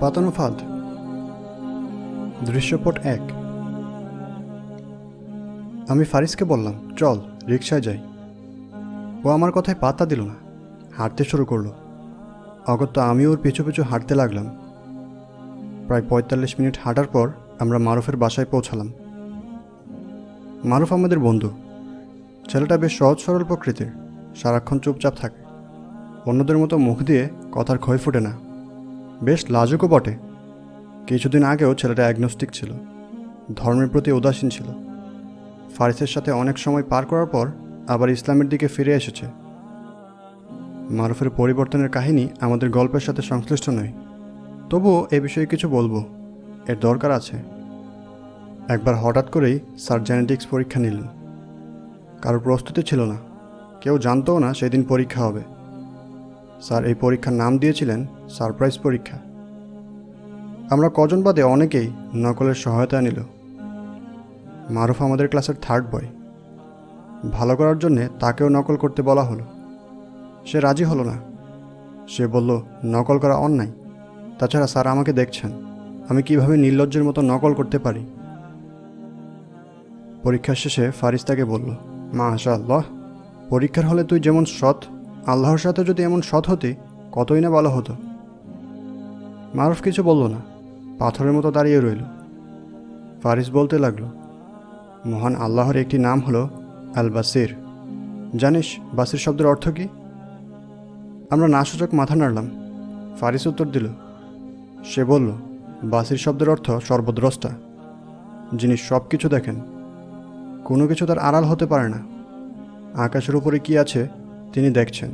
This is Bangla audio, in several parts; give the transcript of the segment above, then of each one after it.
পাতানো ফাঁদ। দৃশ্যপট এক। আমি ফারিসকে বললাম, চল রিক্সায় যাই। ও আমার কথায় পাতা দিল না, হাঁটতে শুরু করল। অগত্যা আমি ওর পিছু পিছু হাঁটতে লাগলাম। প্রায় পঁয়তাল্লিশ মিনিট হাঁটার পর আমরা মারুফের বাসায় পৌঁছালাম। মারুফ আমাদের বন্ধু। ছেলেটা বেশ সহজ সরল প্রকৃতির, সারাক্ষণ চুপচাপ থাকে। অন্যদের মতো মুখ দিয়ে কথার ক্ষয় ফোটে না। বেশ লাজুকও বটে। কিছুদিন আগেও ছেলেটা অ্যাগনস্টিক ছিল, ধর্মের প্রতি উদাসীন ছিল। ফারিসের সাথে অনেক সময় পার করার পর আবার ইসলামের দিকে ফিরে এসেছে। মারুফের পরিবর্তনের কাহিনী আমাদের গল্পের সাথে সংশ্লিষ্ট নয়। তবুও এ বিষয়ে কিছু বলব। এর দরকার আছে। একবার হঠাৎ করেই স্যার জেনেটিক্স পরীক্ষা নিলেন। কারোর প্রস্তুতি ছিল না। কেউ জানতও না সেদিন পরীক্ষা হবে। স্যার এই পরীক্ষার নাম দিয়েছিলেন সারপ্রাইজ পরীক্ষা। আমরা কজন বাদে অনেকেই নকলের সহায়তা নিল। মারুফ আমাদের ক্লাসের থার্ড বয় ভালো করার জন্যে তাকেও নকল করতে বলা হলো। সে রাজি হলো না। সে বলল, নকল করা অন্যায়। তাছাড়া স্যার আমাকে দেখছেন। আমি কীভাবে নির্লজ্জের মতো নকল করতে পারি? পরীক্ষার শেষে ফারিস তাকে বলল মা আশা আল্লাহ পরীক্ষার হলে তুই যেমন সৎ, আল্লাহর সাথে যদি এমন সৎ হতি, কতই না ভালো হতো। মারুফ কিছু বলল না, পাথরের মতো দাঁড়িয়ে রইল। ফারিস বলতে লাগল, মহান আল্লাহর একটি নাম হলো আল বাসির জানিস, বাসির শব্দের অর্থ কি? আমরা নাসূচক মাথা নাড়লাম। ফারিস উত্তর দিল, সে বলল, বাসির শব্দের অর্থ সর্বদ্রষ্টা। যিনি সব কিছু দেখেন, কোনো কিছু তার আড়াল হতে পারে না। আকাশের উপরে কি আছে, তিনি দেখছেন।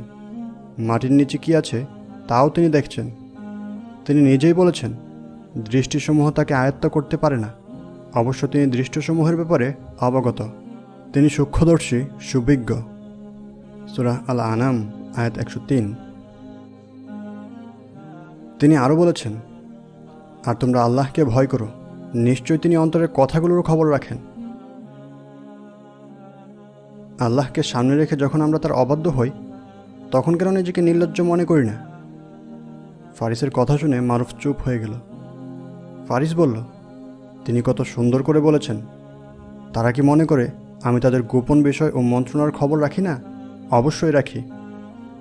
মাটির নিচে কি আছে, তাও তিনি দেখছেন। তিনি নিজেই বলেছেন, দৃষ্টিসমূহ তাকে আয়ত্ত করতে পারে না। অবশ্য তিনি দৃষ্টিসমূহের ব্যাপারে অবগত। তিনি সূক্ষ্মদর্শী, সুবিজ্ঞ। সুরাহ আল আনাম আয়াত একশো তিন। তিনি আরও বলেছেন, আর তোমরা আল্লাহকে ভয় করো। নিশ্চয়ই তিনি অন্তরের কথাগুলোরও খবর রাখেন। আল্লাহকে সামনে রেখে যখন আমরা তার অবাধ্য হই, তখন কেন নিজেকে নির্লজ্জ মনে করি না? ফারিসের কথা শুনে মারুফ চুপ হয়ে গেল। ফারিস বলল, তিনি কত সুন্দর করে বলেছেন। তারা কি মনে করে আমি তাদের গোপন বিষয় ও মন্ত্রণার খবর রাখি না? অবশ্যই রাখি।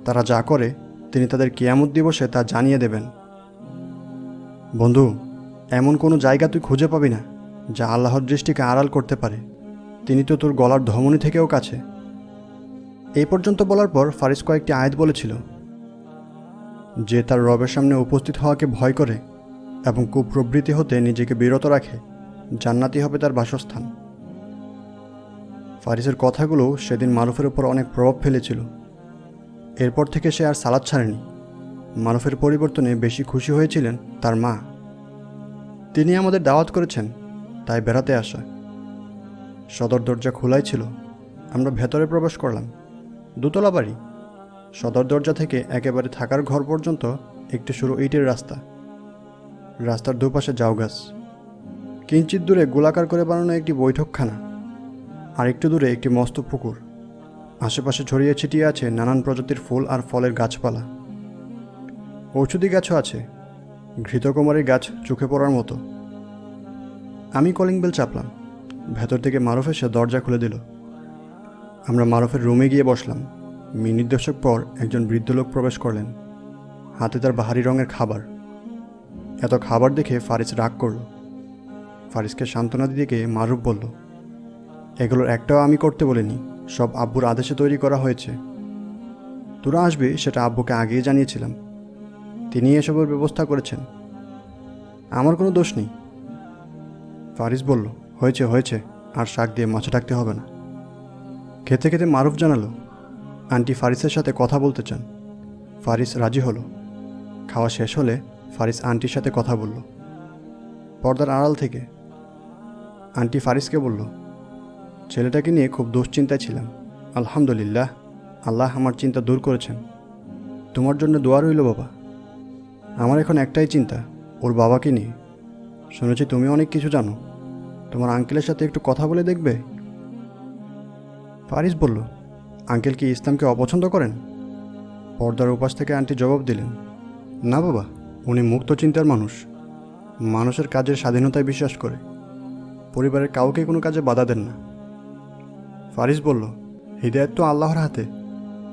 তারা যা করে, তিনি তাদের কিয়ামত দিবসে তা জানিয়ে দেবেন। বন্ধু, এমন কোনো জায়গা তুই খুঁজে পাবি না, যা আল্লাহর দৃষ্টিকে আড়াল করতে পারে। তিনি তো তোর গলার ধমনী থেকেও কাছে। এই পর্যন্ত বলার পর ফারিস কয়েকটি আয়াত বলেছিল। যে তার রবের সামনে উপস্থিত হওয়াকে ভয় করে এবং কুপ্রবৃত্তি হতে নিজেকে বিরত রাখে, জান্নাতি হবে তার বাসস্থান। ফারিসের কথাগুলো সেদিন মারুফের উপর অনেক প্রভাব ফেলেছিল। এরপর থেকে সে আর সালাদ ছাড়েনি। মারুফের পরিবর্তনে বেশি খুশি হয়েছিলেন তার মা। তিনি আমাদের দাওয়াত করেছেন, তাই বেড়াতে আসা। সদর দরজা খোলাই ছিল। আমরা ভেতরে প্রবেশ করলাম। দোতলা বাড়ি। সদর দরজা থেকে একেবারে থাকার ঘর পর্যন্ত একটি সরু ইটের রাস্তা। রাস্তার দুপাশে জাউ গাছ কিঞ্চিত দূরে গোলাকার করে বানানো একটি বৈঠকখানা। আর একটু দূরে একটি মস্ত পুকুর। আশেপাশে ছড়িয়ে ছিটিয়ে আছে নানান প্রজাতির ফুল আর ফলের গাছপালা। ঔষধি গাছও আছে। ঘৃতকুমারী গাছ চোখে পড়ার মতো। আমি কলিং বেল চাপলাম। ভেতর থেকে মারুফ এসে দরজা খুলে দিল। আমরা মারুফের রুমে গিয়ে বসলাম। মিনিট দশক পর একজন বৃদ্ধ লোক প্রবেশ করলেন। হাতে তার বাহারি রঙের খাবার। এত খাবার দেখে ফারিস রাগ করল। ফারিসকে সান্ত্বনা দিকে মারুফ বলল, এগুলোর একটাও আমি করতে বলিনি। সব আব্বুর আদেশে তৈরি করা হয়েছে। তোরা আসবি, সেটা আব্বুকে আগেই জানিয়েছিলাম। তিনি এসবের ব্যবস্থা করেছেন। আমার কোনো দোষ নেই। ফারিস বলল, হয়েছে হয়েছে। আর শাক দিয়ে মাছ ডাকতে হবে না। খেতে খেতে মারুফ জানালো আন্টি ফারিসের সাথে কথা বলতে চান। ফারিস রাজি হলো। খাওয়া শেষ হলে ফারিস আন্টির সাথে কথা বলল। পর্দার আড়াল থেকে আন্টি ফারিসকে বলল, ছেলেটাকে নিয়ে খুব দুশ্চিন্তায় ছিলাম। আলহামদুলিল্লাহ, আল্লাহ আমার চিন্তা দূর করেছেন। তোমার জন্য দোয়া রইল বাবা। আমার এখন একটাই চিন্তা, ওর বাবাকে নিয়ে। শুনেছি তুমি অনেক কিছু জানো। তোমার আঙ্কেলের সাথে একটু কথা বলে দেখবে? ফারিস বলল আঙ্কেল কি ইসলামকে অপছন্দ করেন? পর্দার উপাস থেকে আন্টি জবাব দিলেন, না বাবা, উনি মুক্ত চিন্তার মানুষ। মানুষের কাজের স্বাধীনতায় বিশ্বাস করে। পরিবারের কাউকে কোনো কাজে বাধা দেন না। ফারিস বলল, হৃদয়ত তো আল্লাহর হাতে।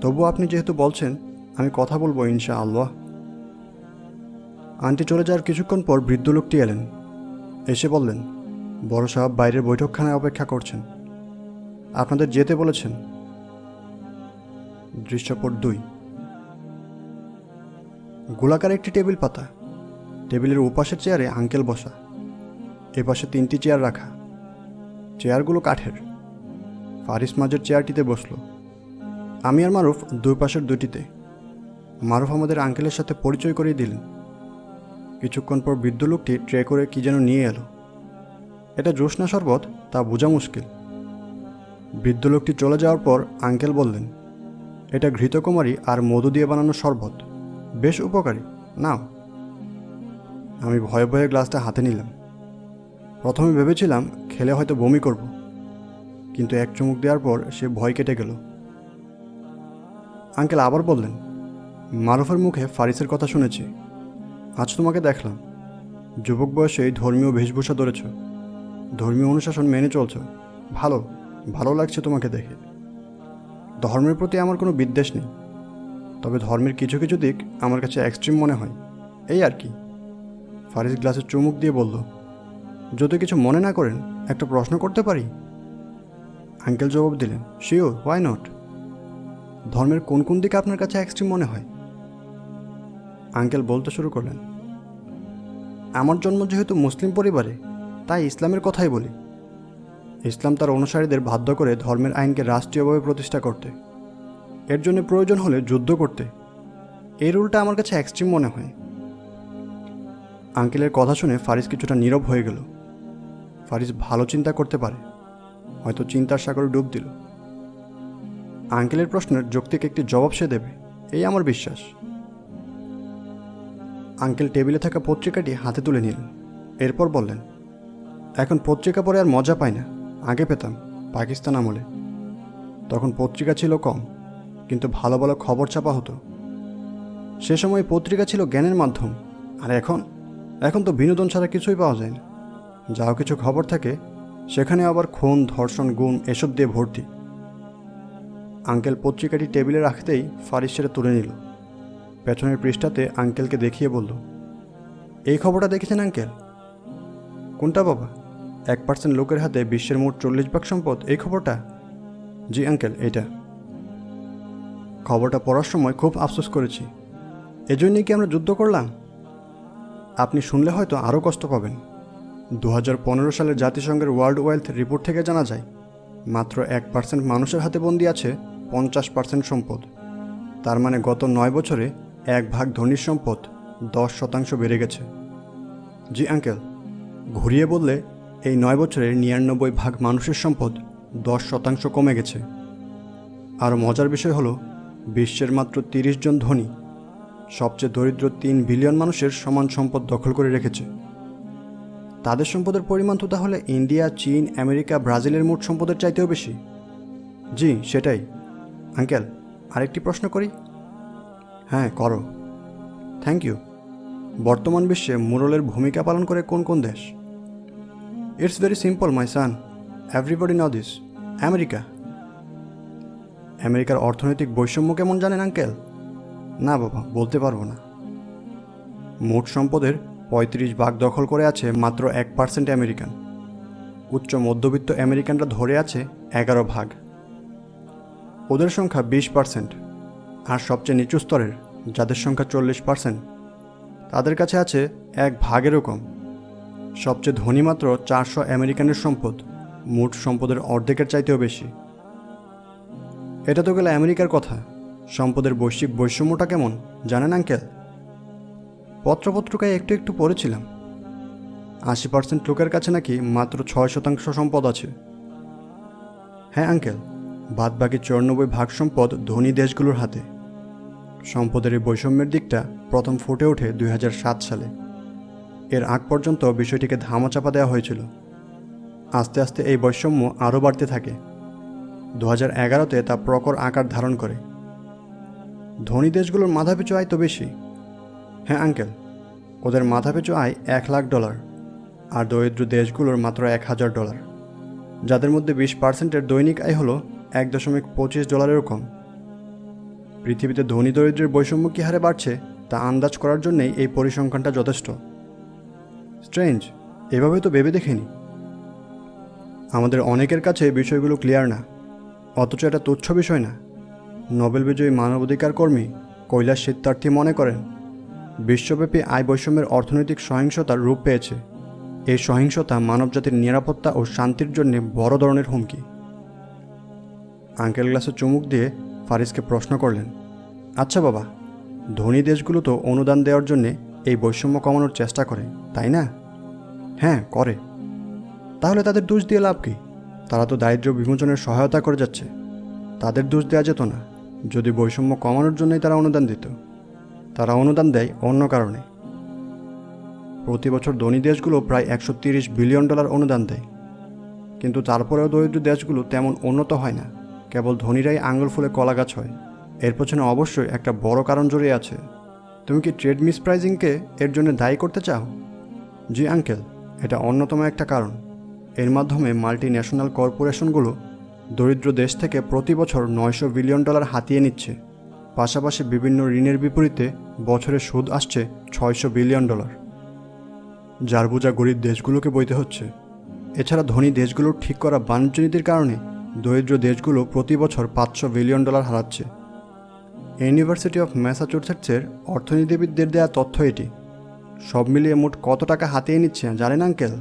তবু আপনি যেহেতু বলছেন, আমি কথা বলব ইনশা আল্লাহ আন্টি চলে যাওয়ার কিছুক্ষণ পর বৃদ্ধ লোকটি এলেন। এসে বললেন, বড় সাহেব বাইরের বৈঠকখানায় অপেক্ষা করছেন। আপনাদের যেতে বলেছেন। দৃশ্যপট দুই। গোলাকার একটি টেবিল পাতা। টেবিলের ওপাশের চেয়ারে আঙ্কেল বসা। এপাশে তিনটি চেয়ার রাখা। চেয়ারগুলো কাঠের। ফারিস মাঝের চেয়ারটিতে বসল। আমি আর মারুফ দুই পাশের দুটিতে মারুফ আমাদের আঙ্কেলের সাথে পরিচয় করিয়ে দিলেন। কিছুক্ষণ পর বৃদ্ধ লোকটি ট্রে করে কি যেন নিয়ে এলো। এটা জোসনা শরবত, তা বোঝা মুশকিল। বৃদ্ধ লোকটি চলে যাওয়ার পর আঙ্কেল বললেন এটা ঘৃতকুমারী আর মধু দিয়ে বানানো শরবত। বেশ উপকারী। নাও। আমি ভয়ে ভয়ে গ্লাসটা হাতে নিলাম। প্রথমে ভেবেছিলাম খেলে হয়তো বমি করব, কিন্তু এক চুমুক দেওয়ার পর সে ভয় কেটে গেল। আঙ্কেল আবার বললেন, মারুফের মুখে ফারিসের কথা শুনেছি। আজ তোমাকে দেখলাম। যুবক বয়সেই ধর্মীয় বেশভূষা ধরেছ। ধর্মীয় অনুশাসন মেনে চলছ। ভালো ভালো লাগছে তোমাকে দেখে। ধর্মের প্রতি আমার কোনো বিদ্বেষ নেই। তবে ধর্মের কিছু কিছু দিক আমার কাছে এক্সট্রিম মনে হয়। এই আর কি। ফারিস গ্লাসে চুমুক দিয়ে বলল, যদি কিছু মনে না করেন, একটা প্রশ্ন করতে পারি? আঙ্কেল জবাব দিলেন শিওর হোয়াই নট ধর্মের কোন কোন দিকে আপনার কাছে এক্সট্রিম মনে হয়? আঙ্কেল বলতে শুরু করলেন, আমার জন্ম যেহেতু মুসলিম পরিবারে, তাই ইসলামের কথাই বলি। ইসলাম তার অনুসারীদের বাধ্য করে ধর্মের আইনকে রাষ্ট্রীয়ভাবে প্রতিষ্ঠা করতে। এর জন্য প্রয়োজন হলে যুদ্ধ করতে। এই রুলটা আমার কাছে এক্সট্রিম মনে হয়। আঙ্কেলের কথা শুনে ফারিস কিছুটা নীরব হয়ে গেল। ফারিস ভালো চিন্তা করতে পারে। হয়তো চিন্তার সাগরে ডুব দিল। আঙ্কেলের প্রশ্নের যৌক্তিক একটি জবাব সে দেবে। এই আমার বিশ্বাস। আঙ্কেল টেবিলে থাকা পত্রিকাটি হাতে তুলে নিলেন। এরপর বললেন, এখন পত্রিকা পড়ে আর মজা পায় না। আগে পেতাম, পাকিস্তান আমলে। তখন পত্রিকা ছিল কম, কিন্তু ভালো ভালো খবর ছাপা হতো। সে সময় পত্রিকা ছিল জ্ঞানের মাধ্যম, আর এখন এখন তো বিনোদন ছাড়া কিছুই পাওয়া যায় না। যাও কিছু খবর থাকে, সেখানে আবার খুন, ধর্ষণ, গুম এসব দিয়ে ভর্তি। আঙ্কেল পত্রিকাটি টেবিলে রাখতেই ফারিস সেটা তুলে নিল। পেছনের পৃষ্ঠাতে আঙ্কেলকে দেখিয়ে বলল, এই খবরটা দেখেছেন আঙ্কেল? কোনটা বাবা? এক পার্সেন্ট লোকের হাতে বিশ্বের মোট চল্লিশ ভাগ সম্পদ, এই খবরটা? জি, আঙ্কেল, এইটা। খবরটা পড়ার সময় খুব আফসোস করেছি। এজন্যই কি আমরা যুদ্ধ করলাম? আপনি শুনলে হয়তো আরও কষ্ট পাবেন। দু হাজার সালের জাতিসংঘের ওয়ার্ল্ড ওয়েলথ রিপোর্ট থেকে জানা যায়, মাত্র এক পার্সেন্ট মানুষের হাতে বন্দি আছে পঞ্চাশ পার্সেন্ট সম্পদ। তার মানে গত নয় বছরে এক ভাগ ধনির সম্পদ দশ শতাংশ বেড়ে গেছে। জি, আঙ্কেল, ঘুরিয়ে বললে এই নয় বছরে নিরানব্বই ভাগ মানুষের সম্পদ দশ শতাংশ কমে গেছে। আর মজার বিষয় হলো, বিশ্বের মাত্র তিরিশ জন ধনী সবচেয়ে দরিদ্র তিন বিলিয়ন মানুষের সমান সম্পদ দখল করে রেখেছে। তাদের সম্পদের পরিমাণ তো তাহলে ইন্ডিয়া, চীন, আমেরিকা, ব্রাজিলের মোট সম্পদের চাইতেও বেশি। জি, সেটাই। আঙ্কেল, আরেকটি প্রশ্ন করি? হ্যাঁ করো। Thank you. বর্তমান বিশ্বে মুরলের ভূমিকা পালন করে কোন কোন দেশ? It's very simple my son everybody now this America আমেরিকার অর্থনৈতিক বৈষম্য কেমন জানেন আঙ্কেল না বাবা বলতে পারব না মোট সম্পদের পঁয়ত্রিশ ভাগ দখল করে আছে মাত্র এক পার্সেন্ট আমেরিকান উচ্চ মধ্যবিত্ত আমেরিকানরা ধরে আছে এগারো ভাগ। ওদের সংখ্যা বিশ পার্সেন্ট আর সবচেয়ে নিচু স্তরের, যাদের সংখ্যা চল্লিশ পার্সেন্ট তাদের কাছে আছে এক ভাগেরও কম। সবচেয়ে ধনী মাত্র চারশো আমেরিকানের সম্পদ, মোট সম্পদের অর্ধেকের চাইতেও বেশি। এটা তো গেলে আমেরিকার কথা। সম্পদের বৈশ্বিক বৈষম্যটা কেমন, জানেন আঙ্কেল? পত্রপত্রিকায় একটু একটু পড়েছিলাম। আশি পার্সেন্ট লোকের কাছে নাকি মাত্র ছয় শতাংশ সম্পদ আছে। হ্যাঁ আঙ্কেল বাদ বাকি চুরানব্বই ভাগ সম্পদ ধনী দেশগুলোর হাতে। সম্পদের এই বৈষম্যের দিকটা প্রথম ফুটে ওঠে দুই হাজার সাত সালে। এর আগ পর্যন্ত বিষয়টিকে ধামাচাপা দেওয়া হয়েছিল। আস্তে আস্তে এই বৈষম্য আরও বাড়তে থাকে। দু হাজার এগারোতে তা প্রকর আকার ধারণ করে। ধনী দেশগুলোর মাথাপিছু আয় তো বেশি। হ্যাঁ আঙ্কেল, ওদের মাথাপিছু আয় এক লাখ ডলার আর দরিদ্র দেশগুলোর মাত্র এক হাজার ডলার, যাদের মধ্যে বিশ পার্সেন্টের দৈনিক আয় হলো এক দশমিক পঁচিশ ডলারেরও কম। পৃথিবীতে ধনী দরিদ্রের বৈষম্য কী হারে বাড়ছে তা আন্দাজ করার জন্যেই এই পরিসংখ্যানটা যথেষ্ট। স্ট্রেঞ্জ এভাবে তো ভেবে দেখিনি। আমাদের অনেকের কাছে বিষয়গুলো ক্লিয়ার না। অথচ এটা তুচ্ছ বিষয় না। নোবেল বিজয়ী মানবাধিকার কর্মী কৈলাস সিদ্ধার্থী মনে করেন, বিশ্বব্যাপী আয় বৈষম্যের অর্থনৈতিক সহিংসতার রূপ পেয়েছে। এই সহিংসতা মানবজাতির নিরাপত্তা ও শান্তির জন্য বড় ধরনের হুমকি। আঙ্কেল গ্লাসে চুমুক দিয়ে ফারিসকে প্রশ্ন করলেন আচ্ছা বাবা, ধনী দেশগুলো তো অনুদান দেওয়ার জন্যে বৈষম্য কমানোর চেষ্টা করে, তাই না? হ্যাঁ করে। তাহলে তাদের দোষ দিয়ে লাভ কী? তারা তো দারিদ্র্য বিমোচনের সহায়তা করে যাচ্ছে। তাদের দোষ দেওয়া যেত না। যদি বৈষম্য কমানোর জন্যই তারা অনুদান দিত। তারা অনুদান দেয় অন্য কারণে। প্রতি বছর ধনী দেশগুলো প্রায় একশো বিলিয়ন ডলার অনুদান দেয়। কিন্তু তারপরেও দরিদ্র দেশগুলো তেমন উন্নত হয় না। কেবল ধনীরাই আঙুল ফুলে কলা গাছ হয়। এর পেছনে অবশ্যই একটা বড় কারণ জড়িয়ে আছে। তুমি কি ট্রেড মিসপ্রাইজিংকে এর জন্য দায়ী করতে চাও? জি আঙ্কেল এটা অন্যতম একটা কারণ। এর মাধ্যমে মাল্টি ন্যাশনাল কর্পোরেশনগুলো দরিদ্র দেশ থেকে প্রতি বছর নয়শো বিলিয়ন ডলার হাতিয়ে নিচ্ছে। পাশাপাশি বিভিন্ন ঋণের বিপরীতে বছরে সুদ আসছে ছয়শো বিলিয়ন ডলার। যার বোঝা গরিব দেশগুলোকে বইতে হচ্ছে। এছাড়া ধনী দেশগুলোর ঠিক করা বাণিজ্য নীতির কারণে দরিদ্র দেশগুলো প্রতি বছর পাঁচশো বিলিয়ন ডলার হারাচ্ছে। ইউনিভার্সিটি অফ ম্যাসাচুসেটসের অর্থনীতিবিদদের দেওয়া তথ্য এটি। সব মিলিয়ে মোট কত টাকা হাতিয়ে নিচ্ছে, জানেন আঙ্কেল?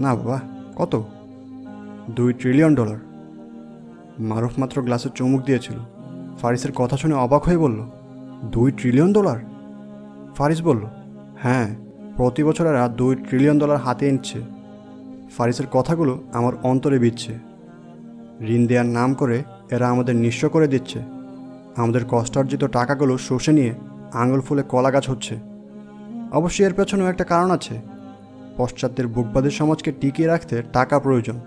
না বাবা, কত? দুই ট্রিলিয়ন ডলার মারুফ মাত্র গ্লাসে চুমুক দিয়েছিল। ফারিসের কথা শুনে অবাক হয়ে বলল, দুই ট্রিলিয়ন ডলার ফারিস বলল হ্যাঁ প্রতি বছর এরা দুই ট্রিলিয়ন ডলার হাতে নিচ্ছে। ফারিসের কথাগুলো আমার অন্তরে বিচ্ছে ঋণ দেওয়ার নাম করে এরা আমাদের নিঃস্ব করে দিচ্ছে। আমাদের কষ্টার্জিত টাকাগুলো শুষে নিয়ে আঙুল ফুলে কলা গাছ হচ্ছে। অবশ্যই এর পেছনেও একটা কারণ আছে। পশ্চাত্যের বুকবাদের সমাজকে টিকিয়ে রাখতে টাকা প্রয়োজন।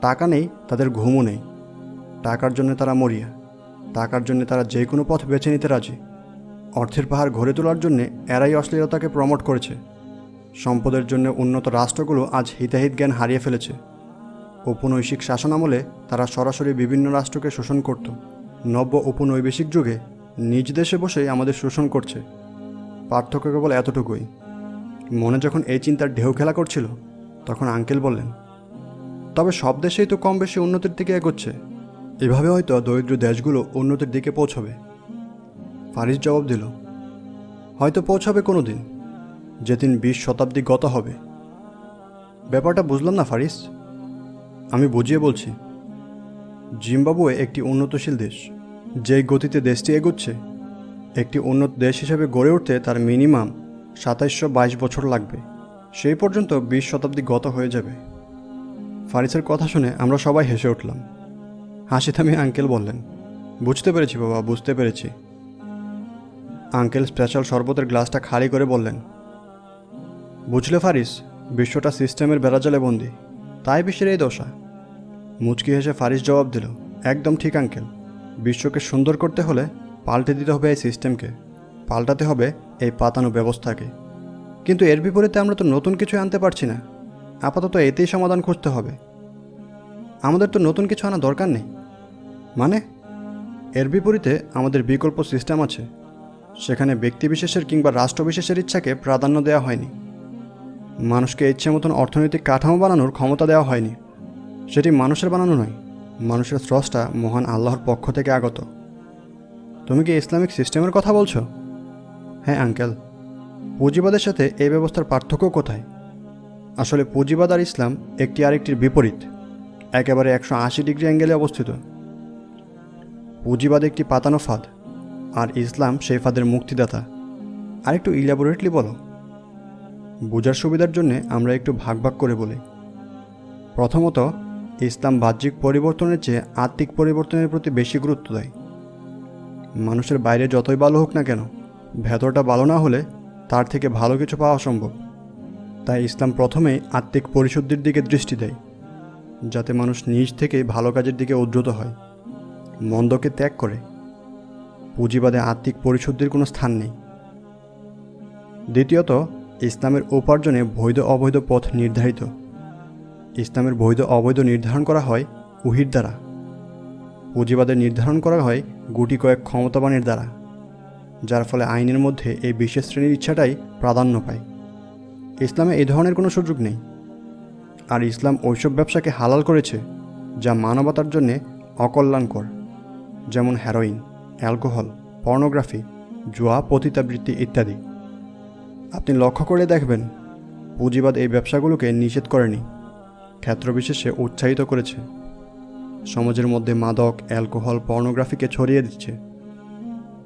টাকা নেই, তাদের ঘুমও নেই। টাকার জন্য তারা মরিয়া। টাকার জন্য তারা যে কোনো পথ বেছে নিতে রাজি। অর্থের পাহাড় গড়ে তোলার জন্যে এরাই অশ্লীলতাকে প্রমোট করেছে। সম্পদের জন্য উন্নত রাষ্ট্রগুলো আজ হিতাহিত জ্ঞান হারিয়ে ফেলেছে। ঔপনৈশিক শাসনামলে তারা সরাসরি বিভিন্ন রাষ্ট্রকে শোষণ করত। নব্য উপনৈবেশিক যুগে নিজ দেশে বসেই আমাদের শোষণ করছে। পার্থক্য কেবল এতটুকুই। মনে যখন এই চিন্তার ঢেউ খেলা করছিল, তখন আঙ্কেল বললেন, তবে সব দেশেই তো কম বেশি উন্নতির দিকে এগোচ্ছে। এভাবে হয়তো দরিদ্র দেশগুলো উন্নতির দিকে পৌঁছবে। ফারিস জবাব দিল, হয়তো পৌঁছাবে কোনো দিন যেদিন বিশ শতাব্দী গত হবে। ব্যাপারটা বুঝলাম না ফারিস। আমি বুঝিয়ে বলছি জিম্বাবুয়ে একটি উন্নতশীল দেশ। যেই গতিতে দেশটি এগোচ্ছে, একটি উন্নত দেশ হিসেবে গড়ে উঠতে তার মিনিমাম সাতাইশশো বাইশ বছর লাগবে। সেই পর্যন্ত বিশ শতাব্দী গত হয়ে যাবে। ফারিসের কথা শুনে আমরা সবাই হেসে উঠলাম। হাসি থামিয়ে আঙ্কেল বললেন, বুঝতে পেরেছি বাবা, বুঝতে পেরেছি। আঙ্কেল স্পেশাল শরবতের গ্লাসটা খালি করে বললেন, বুঝলে ফারিস, বিশ্বটা সিস্টেমের বেড়াজালে বন্দি। তাই বিশ্বের এই দশা। মুচকি হেসে ফারিস জবাব দিল, একদম ঠিক, আঙ্কেল। বিশ্বকে সুন্দর করতে হলে পাল্টে দিতে হবে এই সিস্টেমকে। পাল্টাতে হবে এই পাতানো ব্যবস্থাকে। কিন্তু এর বিপরীতে আমরা তো নতুন কিছু আনতে পারছি না। আপাতত এতেই সমাধান খুঁজতে হবে। আমাদের তো নতুন কিছু আনা দরকার নেই। মানে? এর বিপরীতে আমাদের বিকল্প সিস্টেম আছে। সেখানে ব্যক্তিবিশেষের কিংবা রাষ্ট্রবিশেষের ইচ্ছাকে প্রাধান্য দেওয়া হয়নি। মানুষকে ইচ্ছে মতন অর্থনৈতিক কাঠামো বানানোর ক্ষমতা দেওয়া হয়নি। সেটি মানুষের বানানো নয়, মানুষের স্রষ্টা মহান আল্লাহর পক্ষ থেকে আগত। তুমি কি ইসলামিক সিস্টেমের কথা বলছো? হ্যাঁ আঙ্কেল। পুঁজিবাদের সাথে এই ব্যবস্থার পার্থক্য কোথায়? আসলে পুঁজিবাদ আর ইসলাম একটি আরেকটির বিপরীত, একেবারে একশো আশি ডিগ্রি অ্যাঙ্গেলে অবস্থিত। পুঁজিবাদ একটি পাতানো ফাঁদ, আর ইসলাম সেই ফাঁদের মুক্তিদাতা। আর একটু ইলাবোরেটলি বলো। বোঝার সুবিধার জন্যে আমরা একটু ভাগ ভাগ করে বলি। প্রথমত ইসলাম বাহ্যিক পরিবর্তনের চেয়ে আত্মিক পরিবর্তনের প্রতি বেশি গুরুত্ব দেয়। মানুষের বাইরে যতই ভালো হোক না কেন, ভেতরটা ভালো না হলে তার থেকে ভালো কিছু পাওয়া সম্ভব তাই ইসলাম প্রথমেই আত্মিক পরিশুদ্ধির দিকে দৃষ্টি দেয়, যাতে মানুষ নিজ থেকে ভালো কাজের দিকে উদ্যত হয়, মন্দকে ত্যাগ করে। পুঁজিবাদে আত্মিক পরিশুদ্ধির কোনো স্থান নেই। দ্বিতীয়ত, ইসলামের উপার্জনে বৈধ অবৈধ পথ নির্ধারিত। ইসলামের বৈধ অবৈধ নির্ধারণ করা হয় উহির দ্বারা। পুঁজিবাদের নির্ধারণ করা হয় গুটি কয়েক ক্ষমতাবানের দ্বারা, যার ফলে আইনের মধ্যে এই বিশেষ শ্রেণির ইচ্ছাটাই প্রাধান্য পায়। ইসলামে এই ধরনের কোনো সুযোগ নেই। আর ইসলাম ওইসব ব্যবসাকে হালাল করেছে যা মানবতার জন্যে অকল্যাণকর, যেমন হেরোইন অ্যালকোহল, পর্নোগ্রাফি, জুয়া, পতিতাবৃত্তি ইত্যাদি। আপনি লক্ষ্য করে দেখবেন, পুঁজিবাদ এই ব্যবসাগুলোকে নিষেধ করেনি। ক্ষেত্রবিশেষে উৎসাহিত করেছে। সমাজের মধ্যে মাদক, অ্যালকোহল, পর্নোগ্রাফিকে ছড়িয়ে দিচ্ছে।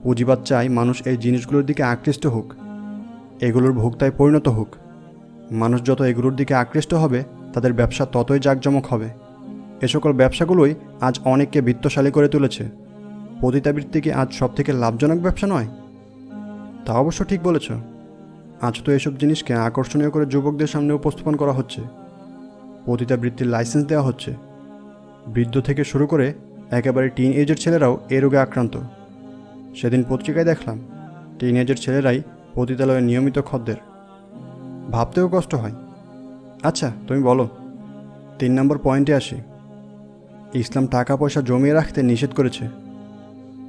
পুঁজিবাদ চায় মানুষ এই জিনিসগুলোর দিকে আকৃষ্ট হোক। এগুলোর ভোক্তায় পরিণত হোক। মানুষ যত এগুলোর দিকে আকৃষ্ট হবে, তাদের ব্যবসা ততই জাঁকজমক হবে। এ সকল ব্যবসাগুলোই আজ অনেককে বিত্তশালী করে তুলেছে। পতিতাবৃত্তি কি আজ সবথেকে লাভজনক ব্যবসা নয়। তা অবশ্য ঠিক বলেছ। আজ তো এসব জিনিসকে আকর্ষণীয় করে যুবকদের সামনে উপস্থাপন করা হচ্ছে। পতিতাবৃত্তির লাইসেন্স দেওয়া হচ্ছে। বৃদ্ধ থেকে শুরু করে একেবারে টিন এজের ছেলেরাও এ রোগে আক্রান্ত। সেদিন পত্রিকায় দেখলাম টিন এজের ছেলেরাই পতিতালয়ে নিয়মিত খদ্দের। ভাবতেও কষ্ট হয়। আচ্ছা তুমি বলো, তিন নম্বর পয়েন্টে আসি। ইসলাম টাকা পয়সা জমিয়ে রাখতে নিষেধ করেছে।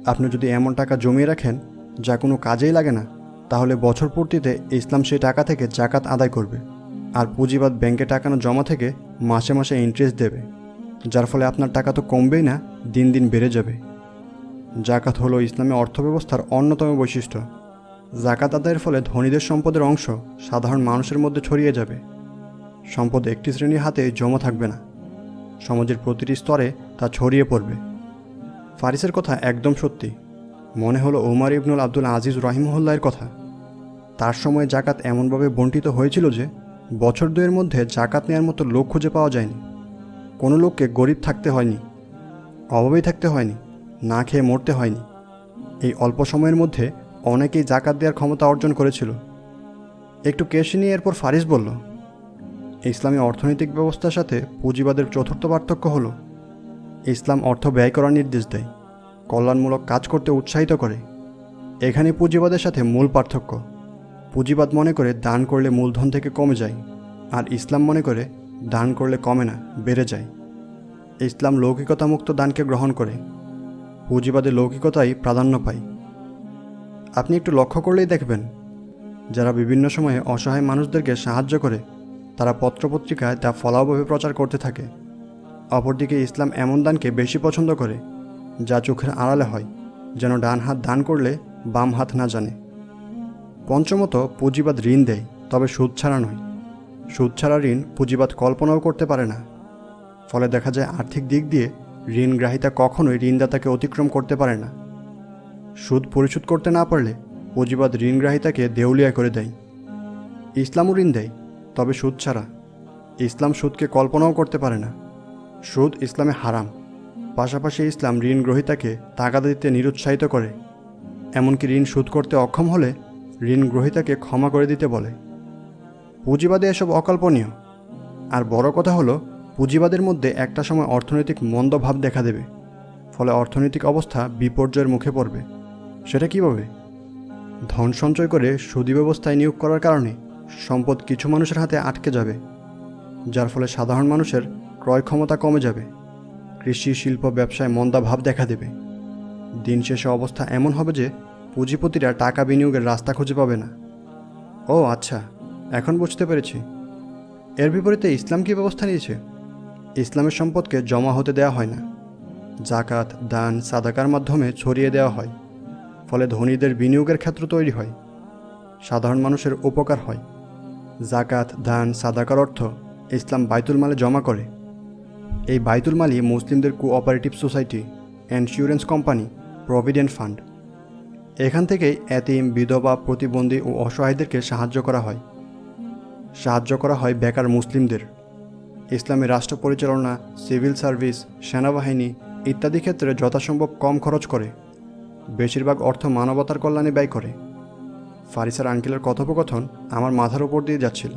আপনি যদি এমন টাকা জমিয়ে রাখেন, যা কোনো কাজেই লাগে না, তাহলে বছর পূর্তিতে ইসলাম সেই টাকা থেকে জাকাত আদায় করবে। আর পুঁজিবাদ ব্যাংকে টাকানো জমা থেকে মাসে মাসে ইন্টারেস্ট দেবে, যার ফলে আপনার টাকা তো কমবেই না, দিন দিন বেড়ে যাবে। জাকাত হলো ইসলামী অর্থব্যবস্থার অন্যতম বৈশিষ্ট্য। জাকাত আদায়ের ফলে ধনীদের সম্পদের অংশ সাধারণ মানুষের মধ্যে ছড়িয়ে যাবে। সম্পদ একটি শ্রেণির হাতে জমা থাকবে না। সমাজের প্রতিটি স্তরে তা ছড়িয়ে পড়বে। ফারিসের কথা একদম সত্যি। মনে হলো ওমর ইবনুল আব্দুল আজিজ রহিমহল্লার কথা। তার সময় জাকাত এমনভাবে বন্টিত হয়েছিল যে বছর দুয়ের মধ্যে জাকাত নেওয়ার মতো লোক খুঁজে পাওয়া যায়নি। কোনো লোককে গরিব থাকতে হয়নি অভাবেই থাকতে হয়নি, না খেয়ে মরতে হয়নি। এই অল্প সময়ের মধ্যে অনেকেই জাকাত দেওয়ার ক্ষমতা অর্জন করেছিল। একটু কেশি নিয়ে এরপর ফারিস বলল, ইসলামী অর্থনৈতিক ব্যবস্থার সাথে পুঁজিবাদের চতুর্থ পার্থক্য হলো, ইসলাম অর্থ ব্যয় করার নির্দেশ দেয়, কল্যাণমূলক কাজ করতে উৎসাহিত করে। এখানে পুঁজিবাদের সাথে মূল পার্থক্য। পুঁজিবাদ মনে করে দান করলে মূলধন থেকে কমে যায়, আর ইসলাম মনে করে দান করলে কমে না, বেড়ে যায়। ইসলাম লৌকিকতামুক্ত দানকে গ্রহণ করে, পুঁজিবাদে লৌকিকতাই প্রাধান্য পায়। আপনি একটু লক্ষ্য করলেই দেখবেন, যারা বিভিন্ন সময়ে অসহায় মানুষদেরকে সাহায্য করে, তারা পত্রপত্রিকায় তা ফলাওভাবে প্রচার করতে থাকে। অপরদিকে ইসলাম এমন দানকে বেশি পছন্দ করে, যা চোখের আড়ালে হয়, যেন ডান হাত দান করলে বাম হাত না জানে। পঞ্চমত পুঁজিবাদ ঋণ দেয়, তবে সুদ ছাড়া নয়। সুদ ছাড়া ঋণ পুঁজিবাদ কল্পনাও করতে পারে না। ফলে দেখা যায় আর্থিক দিক দিয়ে ঋণ গ্রাহিতা কখনোই ঋণদাতাকে অতিক্রম করতে পারে না। সুদ পরিশোধ করতে না পারলে পুঁজিবাদ ঋণগ্রাহিতাকে দেউলিয়া করে দেয়। ইসলামও ঋণ দেয়, তবে সুদ ছাড়া। ইসলাম সুদকে কল্পনাও করতে পারে না। সুদ ইসলামে হারাম। পাশাপাশি ইসলাম ঋণ গ্রহীতাকে তাগাদা দিতে নিরুৎসাহিত করে। এমনকি ঋণ শোধ করতে অক্ষম হলে ঋণ গ্রহীতাকে ক্ষমা করে দিতে বলে। পুঁজিবাদে এসব অকল্পনীয়। আর বড় কথা হলো, পুঁজিবাদের মধ্যে একটা সময় অর্থনৈতিক মন্দভাব দেখা দেবে। ফলে অর্থনৈতিক অবস্থা বিপর্যয়ের মুখে পড়বে। সেটা কীভাবে? ধন সঞ্চয় করে সুদী ব্যবস্থায় নিয়োগ করার কারণে সম্পদ কিছু মানুষের হাতে আটকে যাবে, যার ফলে সাধারণ মানুষের ক্রয় ক্ষমতা কমে যাবে। কৃষি, শিল্প, ব্যবসায় মন্দা ভাব দেখা দেবে। দিন শেষে অবস্থা এমন হবে যে পুঁজিপতিরা টাকা বিনিয়োগের রাস্তা খুঁজে পাবে না। ও আচ্ছা এখন বুঝতে পেরেছি। এর বিপরীতে ইসলাম কী ব্যবস্থা নিয়েছে? ইসলামের সম্পদকে জমা হতে দেওয়া হয় না। জাকাত, দান, সাদাকার মাধ্যমে ছড়িয়ে দেওয়া হয়। ফলে ধনীদের বিনিয়োগের ক্ষেত্র তৈরি হয়। সাধারণ মানুষের উপকার হয়। জাকাত, দান, সাদাকার অর্থ ইসলাম বাইতুল মালে জমা করে। এই বাইতুল মালই মুসলিমদের cooperative society, insurance company, provident fund. এখান থেকেই এতিম, বিধবা, প্রতিবন্ধী ও অসহায়দেরকে সাহায্য করা হয়। সাহায্য করা হয় বেকার মুসলিমদের। ইসলামী রাষ্ট্র পরিচালনা, সিভিল সার্ভিস, সেনাবাহিনী ইত্যাদি ক্ষেত্রে যথাসম্ভব কম খরচ করে। বেশিরভাগ অর্থ মানবতার কল্যাণে ব্যয় করে। ফারিসার আঙ্কেলের কথোপকথন আমার মাথার উপর দিয়ে যাচ্ছিল।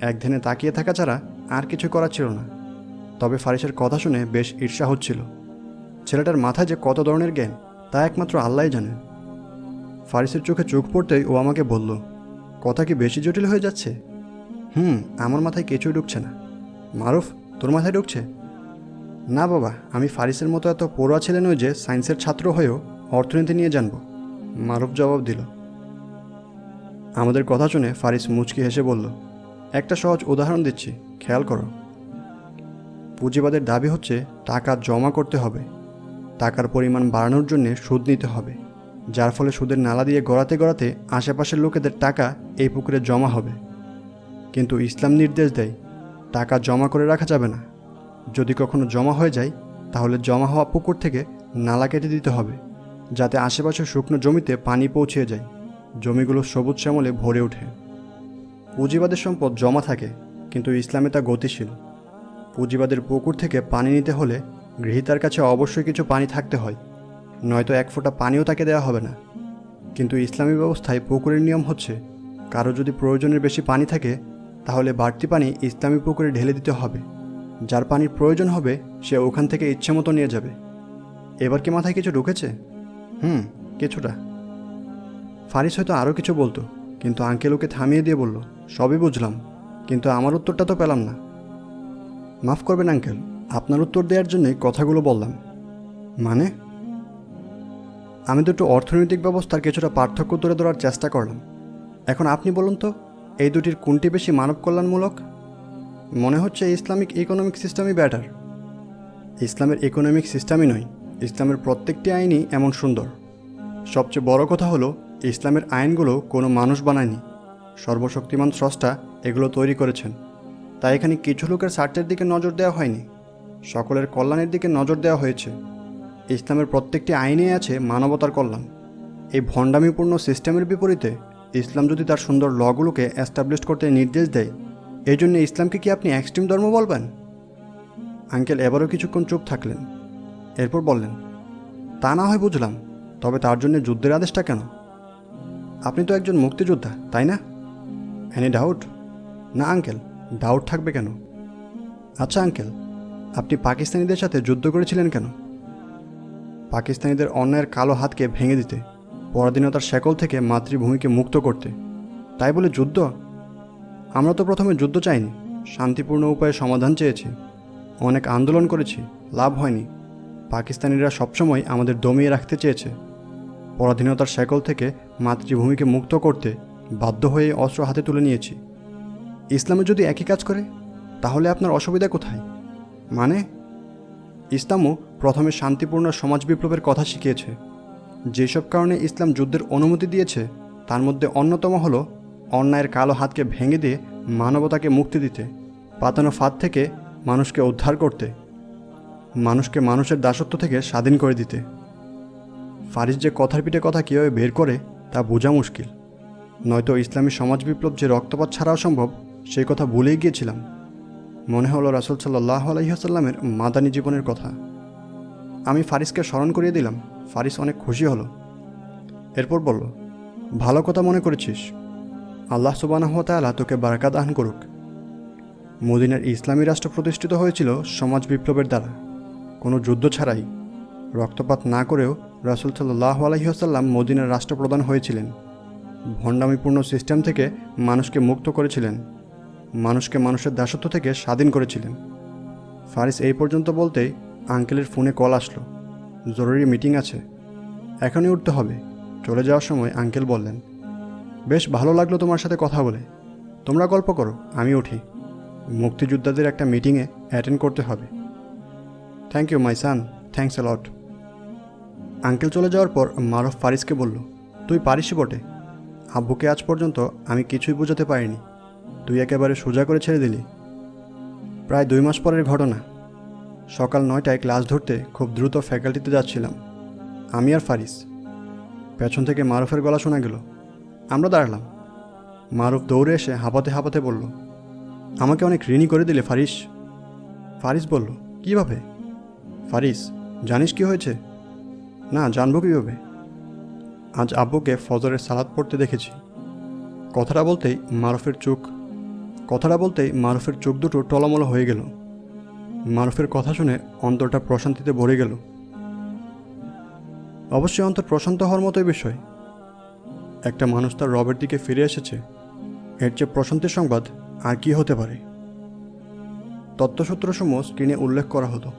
একদিনে তাকিয়ে থাকা ছাড়া আর কিছু করা ছিল না। তবে ফারিসের কথা শুনে বেশ ঈর্ষা হচ্ছিল। ছেলেটার মাথায় যে কত ধরনের জ্ঞান, তা একমাত্র আল্লাহ জানে। ফারিসের চোখে চোখ পড়তেই ও আমাকে বলল, কথা কি বেশি জটিল হয়ে যাচ্ছে? হুম, আমার মাথায় কিছুই ঢুকছে না। মারুফ, তোর মাথায় ঢুকছে? না বাবা, আমি ফারিসের মতো এত পড়ুয়া ছেলে নই যে সায়েন্সের ছাত্র হয়েও অর্থনীতি নিয়ে জানব। মারুফ জবাব দিল। আমাদের কথা শুনে ফারিস মুচকি হেসে বলল, একটা সহজ উদাহরণ দিচ্ছি, খেয়াল করো। পুঁজিবাদের দাবি হচ্ছে টাকা জমা করতে হবে, টাকার পরিমাণ বাড়ানোর জন্য সুদ নিতে হবে। যার ফলে সুদের নালা দিয়ে গড়াতে গড়াতে আশেপাশের লোকেদের টাকা এই পুকুরে জমা হবে। কিন্তু ইসলাম নির্দেশ দেয়, টাকা জমা করে রাখা যাবে না। যদি কখনো জমা হয়ে যায়, তাহলে জমা হওয়া পুকুর থেকে নালা কেটে দিতে হবে, যাতে আশেপাশের শুকনো জমিতে পানি পৌঁছে যায়, জমিগুলো সবুজ শ্যামলে ভরে ওঠে। পুঁজিবাদের সম্পদ জমা থাকে, কিন্তু ইসলামে তা গতিশীল। পুঁজিবাদের পুকুর থেকে পানি নিতে হলে গৃহীতার কাছে অবশ্যই কিছু পানি থাকতে হয়। নয়তো এক ফোঁটা পানিও তাকে দেওয়া হবে না। কিন্তু ইসলামী ব্যবস্থায় পুকুরের নিয়ম হচ্ছে, কারও যদি প্রয়োজনের বেশি পানি থাকে, তাহলে বাড়তি পানি ইসলামী পুকুরে ঢেলে দিতে হবে। যার পানির প্রয়োজন হবে, সে ওখান থেকে ইচ্ছে মতো নিয়ে যাবে। এবার কি মাথায় কিছু ঢুকেছে? হুম, কিছুটা। ফারিস হয়তো আরও কিছু বলতো, কিন্তু আঙ্কেল ওকে থামিয়ে দিয়ে বলল, সবই বুঝলাম, কিন্তু আমার উত্তরটা তো পেলাম না। মাফ করবেন আঙ্কেল, আপনার উত্তর দেওয়ার জন্যই কথাগুলো বললাম। মানে? আমি দুটো অর্থনৈতিক ব্যবস্থার কিছুটা পার্থক্য তুলে ধরার চেষ্টা করলাম। এখন আপনি বলুন তো, এই দুটির কোনটি বেশি মানব কল্যাণমূলক মনে হচ্ছে ইসলামিক ইকোনমিক সিস্টেমই ব্যাটার। ইসলামের ইকোনমিক সিস্টেমই নয়, ইসলামের প্রত্যেকটি আইনই এমন সুন্দর। সবচেয়ে বড় কথা হলো, ইসলামের আইনগুলো কোনো মানুষ বানায়নি। সর্বশক্তিমান স্রষ্টা এগুলো তৈরি করেছেন। তাই এখানে কিছু লোকের স্বার্থের দিকে নজর দেওয়া হয়নি। সকলের কল্যাণের দিকে নজর দেওয়া হয়েছে। ইসলামের প্রত্যেকটি আইনে আছে মানবতার কল্যাণ। এই ভণ্ডামিপূর্ণ সিস্টেমের বিপরীতে ইসলাম যদি তার সুন্দর লগুলোকে অ্যাস্টাবলিশ করতে নির্দেশ দেয় এই জন্য ইসলামকে কি আপনি এক্সট্রিম ধর্ম বলবেন? আঙ্কেল এবারও কিছুক্ষণ চুপ থাকলেন। এরপর বললেন, তা না হয় বুঝলাম, তবে তার জন্য যুদ্ধের আদেশটা কেন? আপনি তো একজন মুক্তিযোদ্ধা, তাই না? এনি ডাউট না, আঙ্কেল ডাউট থাকবে কেন? আচ্ছা আঙ্কেল, আপনি পাকিস্তানিদের সাথে যুদ্ধ করেছিলেন কেন? পাকিস্তানিদের অন্যায়ের কালো হাতকে ভেঙে দিতে, পরাধীনতার শেকল থেকে মাতৃভূমিকে মুক্ত করতে। তাই বলে যুদ্ধ? আমরা তো প্রথমে যুদ্ধ চাইনি, শান্তিপূর্ণ উপায়ে সমাধান চেয়েছি। অনেক আন্দোলন করেছি, লাভ হয়নি। পাকিস্তানিরা সবসময় আমাদের দমিয়ে রাখতে চেয়েছে। পরাধীনতার শেকল থেকে মাতৃভূমিকে মুক্ত করতে বাধ্য হয়ে অস্ত্র হাতে তুলে নিয়েছি। ইসলামে যদি একই কাজ করে, তাহলে আপনার অসুবিধা কোথায়? মানে ইসলামও প্রথমে শান্তিপূর্ণ সমাজ বিপ্লবের কথা শিখিয়েছে। যেসব কারণে ইসলাম যুদ্ধের অনুমতি দিয়েছে, তার মধ্যে অন্যতম হল অন্যায়ের কালো হাতকে ভেঙে দিয়ে মানবতাকে মুক্তি দিতে, পাতানো ফাঁদ থেকে মানুষকে উদ্ধার করতে, মানুষকে মানুষের দাসত্ব থেকে স্বাধীন করে দিতে। ফারিস যে কথার পিঠে কথা কীভাবে বের করে, তা বোঝা মুশকিল। নয়তো ইসলামী সমাজ বিপ্লব যে রক্তপাত ছাড়াও সম্ভব, সেই কথা ভুলেই গিয়েছিলাম। মনে হলো রাসুল সাল্লাহ আলহিহাসাল্লামের মাদানী জীবনের কথা। আমি ফারিসকে স্মরণ করিয়ে দিলাম। ফারিস অনেক খুশি হলো। এরপর বলল, ভালো কথা মনে করেছিস। আল্লাহ সুবানাহতালা তোকে বারাকাত আহন করুক। মদিনার ইসলামী রাষ্ট্র প্রতিষ্ঠিত হয়েছিল সমাজ বিপ্লবের দ্বারা। কোনো যুদ্ধ ছাড়াই রক্তপাত না করেও রাসুল সাল্লাহ আলহিহাসাল্লাম মদিনার রাষ্ট্রপ্রধান হয়েছিলেন। ভণ্ডামিপূর্ণ সিস্টেম থেকে মানুষকে মুক্ত করেছিলেন। মানুষকে মানুষের দাসত্ব থেকে স্বাধীন করেছিলেন। ফারিস এই পর্যন্ত বলতেই আঙ্কেলের ফোনে কল আসলো। জরুরি মিটিং আছে। এখনই উঠতে হবে। চলে যাওয়ার সময় আঙ্কেল বললেন, বেশ, ভালো লাগল তোমার সাথে কথা বলে। তোমরা গল্প করো, আমি উঠি। মুক্তিযোদ্ধাদের একটা মিটিংয়ে অ্যাটেন্ড করতে হবে। Thank you my son thanks lot uncle চলে যাওয়ার পর মারফ ফারিসকে বলল, তুই পারিসই বটে। আব্বুকে আজ পর্যন্ত আমি কিছুই বোঝাতে পারিনি। তুই একেবারে সোজা করে ছেড়ে দিলি? প্রায় দুই মাস পরের ঘটনা। সকাল নয়টায় ক্লাস ধরতে খুব দ্রুত ফ্যাকাল্টিতে যাচ্ছিলাম। আমি আর ফারিস। পেছন থেকে মারুফের গলা শোনা গেল। আমরা দাঁড়ালাম। মারুফ দৌড়ে এসে হাঁপাতে হাঁপাতে বলল, আমাকে অনেক ঋণী করে দিলে ফারিস। ফারিস বলল, কীভাবে? ফারিস, জানিস কি হয়েছে? না, জানব কীভাবে? আজ আব্বুকে ফজরের সালাদ পড়তে দেখেছি। কথাটা বলতেই মারুফের চোখ কথাটা বলতেই মারুফের চোখ দুটো টলমল হয়ে গেল। মারুফের কথা শুনে অন্তরটা প্রশান্তিতে ভরে গেল। অবশ্যই অন্তর প্রশান্ত হওয়ার মতোই বিষয়। একটা মানুষ তার রবের দিকে ফিরে এসেছে। এর চেয়ে প্রশান্তির সংবাদ আর কি হতে পারে? তত্ত্বসূত্রসমূহ স্ক্রিনে উল্লেখ করা হতো।